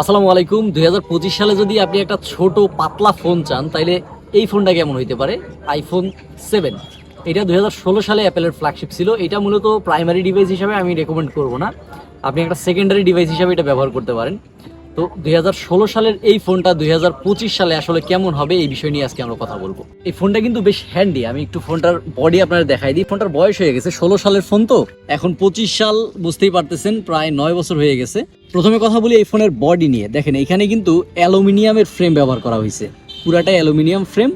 আসসালামু আলাইকুম। দুই হাজার পঁচিশ সালে যদি আপনি একটা ছোট, পাতলা ফোন চান তাহলে এই ফোনটা কেমন হইতে পারে? আইফোন সেভেন এটা দুই হাজার ষোলো সালে অ্যাপেলের ফ্ল্যাগশিপ ছিল। এটা মূলত প্রাইমারি ডিভাইস হিসাবে আমি রেকমেন্ড করব না। আপনি একটা সেকেন্ডারি ডিভাইস হিসাবে এটা ব্যবহার করতে পারেন। তো দুই হাজার ষোলো সালের এই ফোনটা দুই হাজার পঁচিশ সালে আসলে কেমন হবে এই বিষয় নিয়ে আজকে আমরা কথা বলব। এই ফোনটা কিন্তু বেশ হ্যান্ডি আমি একটু ফোনটার বডি আপনারা দেখাই দিই। ফোনটার বয়স হয়ে গেছে ষোলো সালের ফোন তো। এখন পঁচিশ সাল বুঝতেই পারতেছেন, প্রায় নয় বছর হয়ে গেছে। প্রথমে কথা বলি এই ফোনের বডি নিয়ে। দেখেন, এখানে কিন্তু অ্যালুমিনিয়ামের ফ্রেম ব্যবহার করা হয়েছে। পুরাটাই অ্যালুমিনিয়াম ফ্রেম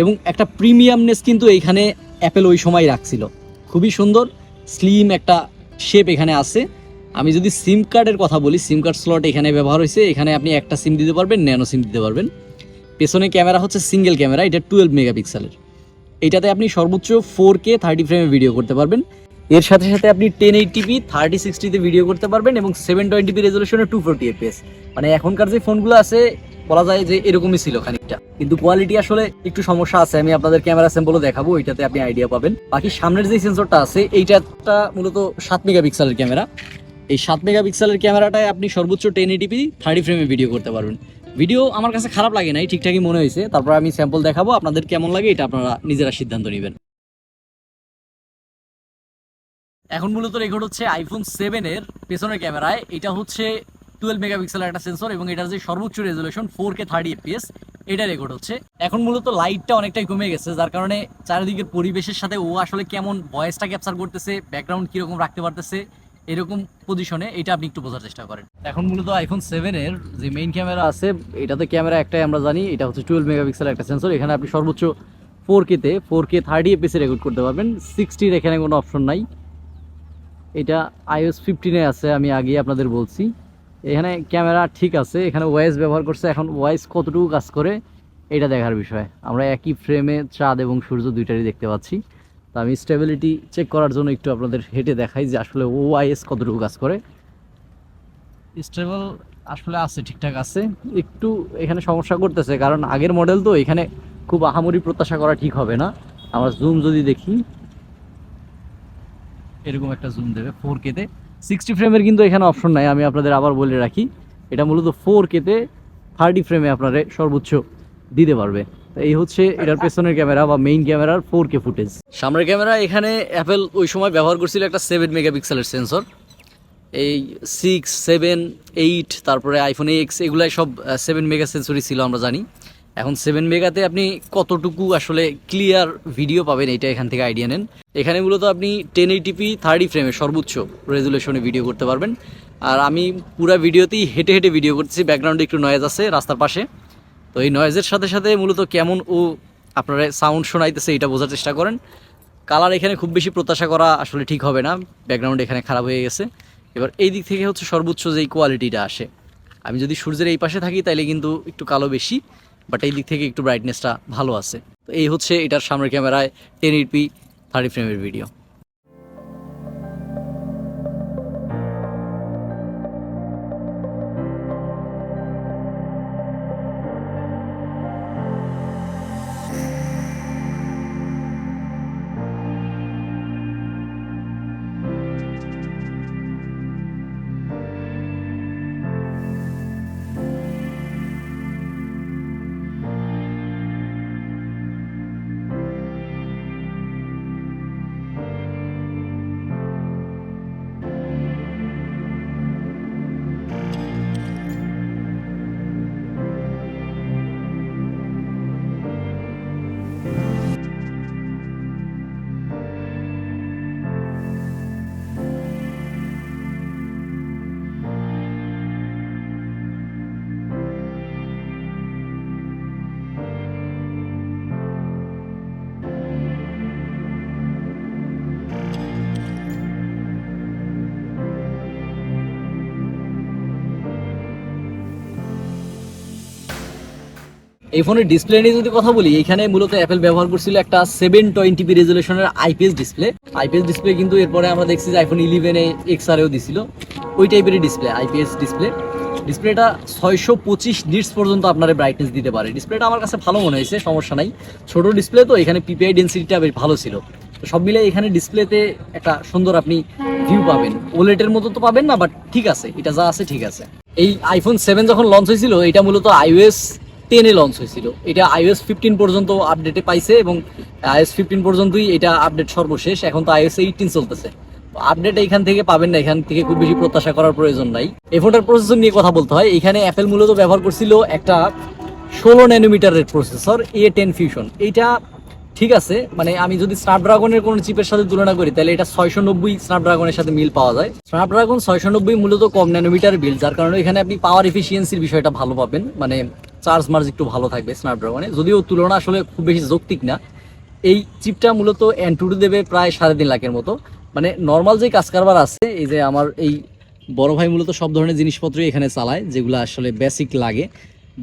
এবং একটা প্রিমিয়ামনেস কিন্তু এইখানে অ্যাপেল ওই সময় রাখছিল। খুবই সুন্দর স্লিম একটা শেপ এখানে আছে। আমি যদি সিম কার্ডের কথা বলি সিম কার্ড স্লট এখানে ব্যবহার হয়েছে, এখানে আপনি একটা সিম দিতে পারবেন, ন্যানো সিম দিতে পারবেন। পেছনে ক্যামেরা হচ্ছে সিঙ্গেল ক্যামেরা, এটা টুয়েলভ মেগাপিক্সেলের এটাতে আপনি সর্বোচ্চ ফোর কে থার্টি ফ্রেমে ভিডিও করতে পারবেন। এর সাথে সাথে আপনি টেন এইটিপি থার্টি সিক্সটিতে ভিডিও করতে পারবেন এবং সেভেন টোয়েন্টিপি রেজলিউশনে টু ফোরটি এফপিএস মানে এখনকার যে ফোনগুলো আছে, বলা যায় যে এরকমই ছিল খানিকটা। কিন্তু কোয়ালিটি আসলে একটু সমস্যা আছে, আমি আপনাদের ক্যামেরা স্যাম্পলও দেখাবো এটাতে আপনি আইডিয়া পাবেন। বাকি সামনের যে সেন্সরটা আছে এইটা একটা মূলত সাত মেগাপিক্সেলের ক্যামেরা এই সাত মেগাপিক্সেলের ক্যামেরাটায় আপনি সর্বোচ্চ টেন এইটিপি থার্টি ফ্রেমে ভিডিও করতে পারবেন। ভিডিও আমার কাছে খারাপ লাগে নাই, ঠিকঠাকই মনে হয়েছে। তারপর আমি স্যাম্পল দেখাবো, আপনাদের কেমন লাগে এটা আপনারা নিজেরা সিদ্ধান্ত নেবেন। এখন মূলত রেকর্ড হচ্ছে আইফোন সেভেনের পেছনের ক্যামেরায়। এটা হচ্ছে টুয়েলভ মেগাপিক্সেলের একটা সেন্সর এবং এটার যে সর্বোচ্চ resolution four K thirty FPS এটা রেকর্ড হচ্ছে। এখন মূলত লাইটটা অনেকটাই কমে গেছে, যার কারণে চারিদিকের পরিবেশের সাথে ও আসলে কেমন ভয়েসটা ক্যাপচার করতেছে ব্যাকগ্রাউন্ড কীরকম রাখতে পারতেছে এরকম পজিশনে এটা আপনি একটু বোঝার চেষ্টা করেন। এখন মূলত আইফোন সেভেনের যে মেইন ক্যামেরা আছে, এটাতে ক্যামেরা একটাই আমরা জানি, এটা হচ্ছে টুয়েলভ মেগাপিক্সেল একটা সেন্সর এখানে আপনি সর্বোচ্চ ফোর কেতে ফোর কে থার্টি এপিসে রেকর্ড করতে পারবেন। সিক্সটির এখানে কোনো অপশন নাই। এটা আইওএস ফিফটিনে আছে, আমি আগেই আপনাদের বলছি। এখানে ক্যামেরা ঠিক আছে, এখানে ওয়েস ব্যবহার করছে। এখন ওয়েস কতটুকু কাজ করে, এটা দেখার বিষয়। আমরা একই ফ্রেমে চাঁদ এবং সূর্য দুইটারই দেখতে পাচ্ছি। তো আমি স্টেবিলিটি চেক করার জন্য একটু আপনাদের হেঁটে দেখাই যে আসলে ওআইএস কতটুকু কাজ করে। স্টেবল আসলে আছে ঠিকঠাক আছে। একটু এখানে সমস্যা করতেছে কারণ আগের মডেল তো এখানে খুব আহামরি প্রত্যাশা করা ঠিক হবে না। আমরা জুম যদি দেখি। এরকম একটা জুম দেবে ফোর কেতে সিক্সটি ফ্রেমের কিন্তু এখানে অপশন নাই আমি আপনাদের আবার বলে রাখি। এটা মূলত ফোর কেতে থার্টি ফ্রেমে আপনারা সর্বোচ্চ দিতে পারবে। এই হচ্ছে এটার পেছনের ক্যামেরা বা মেইন ক্যামেরার ফোর কে ফুটেজ সামনের ক্যামেরা এখানে অ্যাপেল ওই সময় ব্যবহার করছিল একটা সেভেন মেগাপিক্সেলের সেন্সর এই সিক্স সেভেন এইট তারপরে আইফোন এক্স এগুলাই সব সেভেন মেগা সেন্সরই ছিল আমরা জানি। এখন সেভেন মেগাতে আপনি কতটুকু আসলে ক্লিয়ার ভিডিও পাবেন এটা এখান থেকে আইডিয়া নেন। এখানে মূলত আপনি টেন এইটিপি থার্টি ফ্রেমে সর্বোচ্চ রেজুলেশনে ভিডিও করতে পারবেন। আর আমি পুরা ভিডিওতেই হেঁটে হেঁটে ভিডিও করতেছি ব্যাকগ্রাউন্ডে একটু নয়েজ আছে, রাস্তার পাশে। তো এই নয়েজের সাথে সাথে মূলত কেমন ও আপনারা সাউন্ড শোনাইতেছে এটা বোঝার চেষ্টা করেন। কালার এখানে খুব বেশি প্রত্যাশা করা আসলে ঠিক হবে না। ব্যাকগ্রাউন্ড এখানে খারাপ হয়ে গেছে। এবার এই দিক থেকে হচ্ছে সর্বোচ্চ যেই কোয়ালিটিটা আসে। আমি যদি সূর্যের এই পাশে থাকি তাইলে কিন্তু একটু কালো বেশি বাট এই দিক থেকে একটু ব্রাইটনেসটা ভালো আছে। তো এই হচ্ছে এটার সামনের ক্যামেরায় টেন এইটপি থার্টি ফ্রেমের ভিডিও এই ফোনের ডিসপ্লে নিয়ে যদি কথা বলি, এখানে মূলত অ্যাপেল ব্যবহার করছিল একটা সেভেন টোয়েন্টি পি রেজুলেশনের আইপিএস ডিসপ্লে আইপিএস ডিসপ্লে কিন্তু এরপরে আমরা দেখছি যে আইফোন ইলেভেনে এক্স আরেও দিছিল। ওই টাইপেরই ডিসপ্লে আইপিএস ডিসপ্লে ডিসপ্লেটা ছয়শো পঁচিশ নিটস পর্যন্ত আপনার ব্রাইটনেস দিতে পারে। ডিসপ্লেটা আমার কাছে ভালো মনে হয়েছে, সমস্যা নাই। ছোট ডিসপ্লে তো, এখানে পিপিআই ডেন্সিটিটা বেশ ভালো ছিল। তো সব মিলে এখানে ডিসপ্লেতে একটা সুন্দর আপনি ভিউ পাবেন। ওলেটের মতো তো পাবেন না বাট ঠিক আছে, এটা যা আছে ঠিক আছে। এই আইফোন সেভেন যখন লঞ্চ হয়েছিল, এটা মূলত আইওএস টেনে লঞ্চ হয়েছিল। এটা আইওএস ফিফটিন পর্যন্ত আপডেটে পাইছে এবং আইওএস ফিফটিন পর্যন্তই এটা আপডেট সর্বশেষ। এখন তো আইওএস এইটিন চলতেছে। আপডেট এখান থেকে পাবেন না, এখান থেকে খুব বেশি প্রত্যাশা করার প্রয়োজন নাই। এই ফোনটার প্রসেসর নিয়ে কথা বলতে হয়। এখানে অ্যাপেল মূলত ব্যবহার করছিল একটা ষোলো ন্যানোমিটারের প্রসেসর এ টেন ফিউশন এইটা ঠিক আছে মানে আমি যদি স্ন্যাপড্রাগনের কোনো চিপের সাথে তুলনা করি, তাহলে এটা ছয়শো নব্বই স্ন্যাপড্রাগনের সাথে মিল পাওয়া যায়। স্ন্যাপড্রাগন ছয়শো নব্বই মূলত কম ন্যানোমিটার বিল যার কারণে এখানে আপনি পাওয়ার এফিসিয়েন্সির বিষয়টা ভালো পাবেন। মানে চার্জ মার্জ একটু ভালো থাকবে স্ন্যাপড্রাগনে। যদিও তুলনা আসলে খুব বেশি যৌক্তিক না। এই চিপটা মূলত অ্যান্টুডু দেবে প্রায় সাড়ে তিন লাখের মতো। মানে নর্মাল যে কাজ কারবার আছে, এই যে আমার এই বড় ভাই মূলত সব ধরনের জিনিসপত্রই এখানে চালায়, যেগুলো আসলে বেসিক লাগে।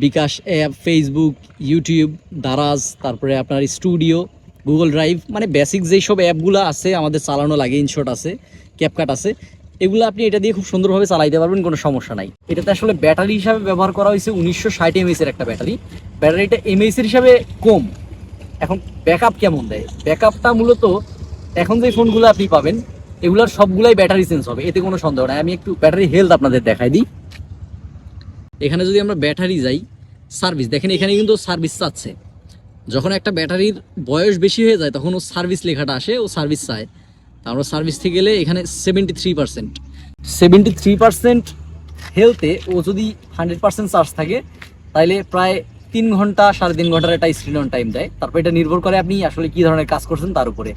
BKash app Facebook YouTube Daraz তারপরে আপনার স্টুডিও গুগল ড্রাইভ মানে বেসিক যেই সব অ্যাপগুলো আছে, আমাদের চালানো লাগে ইনশট আছে ক্যাপকাট আছে এগুলো আপনি এটা দিয়ে খুব সুন্দরভাবে চালাইতে পারবেন, কোনো সমস্যা নাই। এটাতে আসলে ব্যাটারি হিসাবে ব্যবহার করা হয়েছে উনিশশো ষাট এমএস এর একটা ব্যাটারি। ব্যাটারিটা এমএস এর হিসাবে কম। এখন ব্যাকআপ কেমন দেয়? ব্যাকআপটা মূলত এখন যে ফোনগুলো আপনি পাবেন, এগুলোর সবগুলাই ব্যাটারি চেঞ্জ হবে, এতে কোনো সন্দেহ নাই। আমি একটু ব্যাটারি হেলথ আপনাদের দেখাই দিই। এখানে যদি আমরা ব্যাটারি যাই সার্ভিস দেখেন এখানে কিন্তু সার্ভিস চাচ্ছে। যখন একটা ব্যাটারির বয়স বেশি হয়ে যায়, তখন ও সার্ভিস লেখাটা আসে, ও সার্ভিস চায়। আমরা সার্ভিস থেকে গেলে এখানে seventy three percent seventy three percent হেলথে ও যদি হান্ড্রেড পার্সেন্ট চার্জ থাকে তাহলে প্রায় তিন ঘণ্টা সাড়ে তিন ঘণ্টার একটা স্ক্রিন অন টাইম দেয়। তারপর এটা নির্ভর করে আপনি আসলে কি ধরনের কাজ করছেন তার উপরে।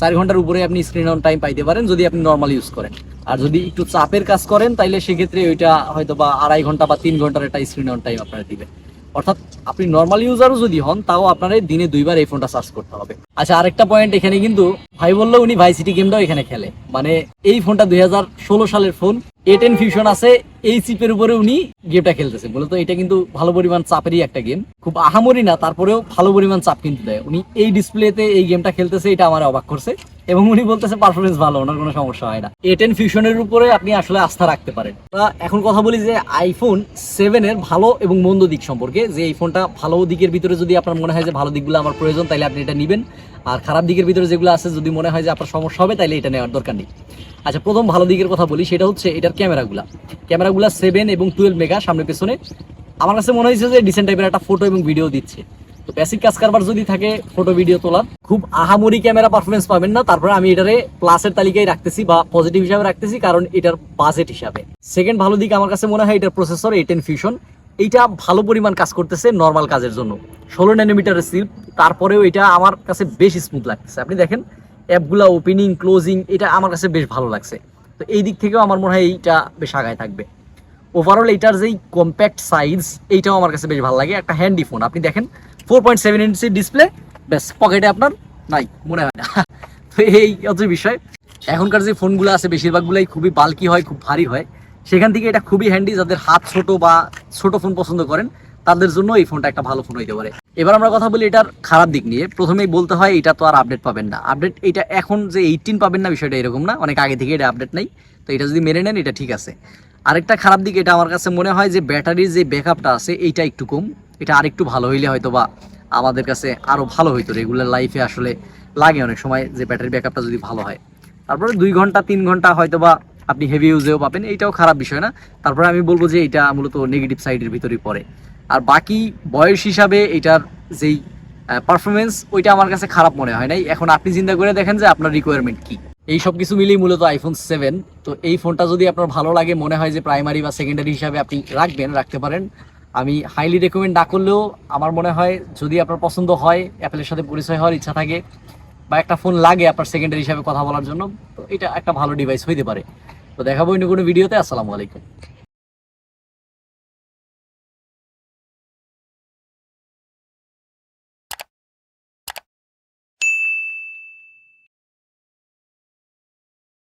চার ঘণ্টার উপরে আপনি স্ক্রিন অন টাইম পাইতে পারেন যদি আপনি নর্মাল ইউজ করেন। আর যদি একটু চাপের কাজ করেন, তাইলে সেক্ষেত্রে ওইটা হয়তো বা আড়াই ঘণ্টা বা তিন ঘণ্টার একটা স্ক্রিন অন টাইম আপনারা দিবে অর্থাৎ আপনি নর্মাল ইউজারও যদি হন, তাও আপনার দিনে দুইবার এই ফোনটা চার্জ করতে হবে। আচ্ছা আরেকটা পয়েন্ট এখানে কিন্তু ভাই বলল উনি ভাই সিটি গেমটাও এখানে খেলে। মানে এই ফোনটা দুই হাজার ষোলো সালের ফোন এ টেন ফিউশন আছে, এই চিপের উপরে উনি গেমটা খেলতেছে। মূলত এটা কিন্তু ভালো পরিমাণ চাপেরই একটা গেম খুব আহামরি না, তারপরেও ভালো পরিমাণ চাপ কিন্তু দেয়। উনি এই ডিসপ্লেতে এই গেমটা খেলতেছে, এটা আমার অবাক করছে। এবং উনি বলতেছে পারফরমেন্স ভালো, ওনার কোনো সমস্যা হয় না। এ টেন ফিউশনের উপরে আপনি আসলে আস্থা রাখতে পারেন। তা এখন কথা বলি যে আইফোন সেভেনের ভালো এবং মন্দ দিক সম্পর্কে। যে এই ফোনটা ভালো দিকের ভিতরে যদি আপনার মনে হয় যে ভালো দিকগুলো আমার প্রয়োজন তাহলে আপনি এটা নেবেন। আর খারাপ দিকের ভিতরে যেগুলো আছে, যদি মনে হয় যে আপনার সমস্যা হবে তাহলে এটা নেওয়ার দরকার নেই। আচ্ছা প্রথম ভালো দিকের কথা বলি, সেটা হচ্ছে এটার ক্যামেরাগুলা। ক্যামেরাগুলা সেভেন এবং টুয়েলভ মেগা সামনে পেছনে। আমার কাছে মনে হয়েছে যে ডিসেন্ট টাইপের একটা ফটো এবং ভিডিও দিচ্ছে। তো বেসিক কাজ কারবার যদি থাকে ফটো ভিডিও তোলার, খুব আহামরি ক্যামেরা পারফরমেন্স পাবেন না, তারপরে আমি এটারে প্লাসের তালিকায় রাখতেছি বা পজিটিভ হিসাবে রাখতেছি, কারণ এটার বাজেট হিসাবে। সেকেন্ড ভালো দিক আমার কাছে মনে হয় এটার প্রসেসর এ টেন ফিউশন এইটা ভালো পরিমাণ কাজ করতেছে নর্মাল কাজের জন্য। ষোলো ন্যানোমিটারের সিল তারপরেও এটা আমার কাছে বেশ স্মুথ লাগতেছে। আপনি দেখেন অ্যাপগুলা ওপেনিং ক্লোজিং এটা আমার কাছে বেশ ভালো লাগছে। তো এই দিক থেকেও আমার মনে হয় এইটা বেশ আগায় থাকবে। ওভারঅল এইটার যেই কম্প্যাক্ট সাইজ এইটাও আমার কাছে বেশ ভালো লাগে। একটা হ্যান্ডি ফোন আপনি দেখেন four point seven inch display ব্যাস পকেটে আপনার নাই, মনে হয় না। তো এই হচ্ছে বিষয়। এখনকার যে ফোনগুলো আছে, বেশিরভাগগুলোই খুবই বালকি হয়, খুব ভারী হয়। সেখান থেকে এটা খুবই হ্যান্ডি যাদের হাত ছোট বা ছোট ফোন পছন্দ করেন, তাদের জন্য এই ফোনটা একটা ভালো ফোন হইতে পারে। এবার আমরা কথা বলি এটার খারাপ দিক নিয়ে। প্রথমেই বলতে হয়, এটা তো আর আপডেট পাবেন না। আপডেট এটা এখন যে এইটিন পাবেন না, বিষয়টা এরকম না। অনেক আগে থেকে এটা আপডেট নেই। তো এটা যদি মেনে নেন, এটা ঠিক আছে। আরেকটা খারাপ দিক এটা আমার কাছে মনে হয় যে ব্যাটারির যে ব্যাকআপটা আছে, এইটা একটু কম। এটা আরেকটু ভালো হইলে হয়তো বা আমাদের কাছে আরও ভালো হইতো। রেগুলার লাইফে আসলে লাগে অনেক সময় যে ব্যাটারি ব্যাকআপটা যদি ভালো হয়। তারপরে দুই ঘণ্টা, তিন ঘণ্টা হয়তো বা আপনি হেভি ইউজেও পাবেন, এইটাও খারাপ বিষয় না। তারপরে আমি বলব যে এটা মূলত নেগেটিভ সাইডের ভিতরেই পড়ে। আর বাকি বয়স হিসাবে এটার যেই পারফরমেন্স ওইটা আমার কাছে খারাপ মনে হয় নাই। এখন আপনি চিন্তা করে দেখেন যে আপনার রিকোয়ারমেন্ট কি। এই সব কিছু মিলেই মূলত আইফোন সেভেন তো এই ফোনটা যদি আপনার ভালো লাগে, মনে হয় যে প্রাইমারি বা সেকেন্ডারি হিসাবে আপনি রাখবেন, রাখতে পারেন। আমি হাইলি রেকমেন্ড না করলেও আমার মনে হয় যদি আপনার পছন্দ হয় অ্যাপেলের সাথে পরিচয় হওয়ার ইচ্ছা থাকে বা একটা ফোন লাগে আপনার সেকেন্ডারি হিসাবে কথা বলার জন্য, তো এটা একটা ভালো ডিভাইস হইতে পারে। তো দেখাবো অন্য কোনো ভিডিওতে আসসালামু আলাইকুম।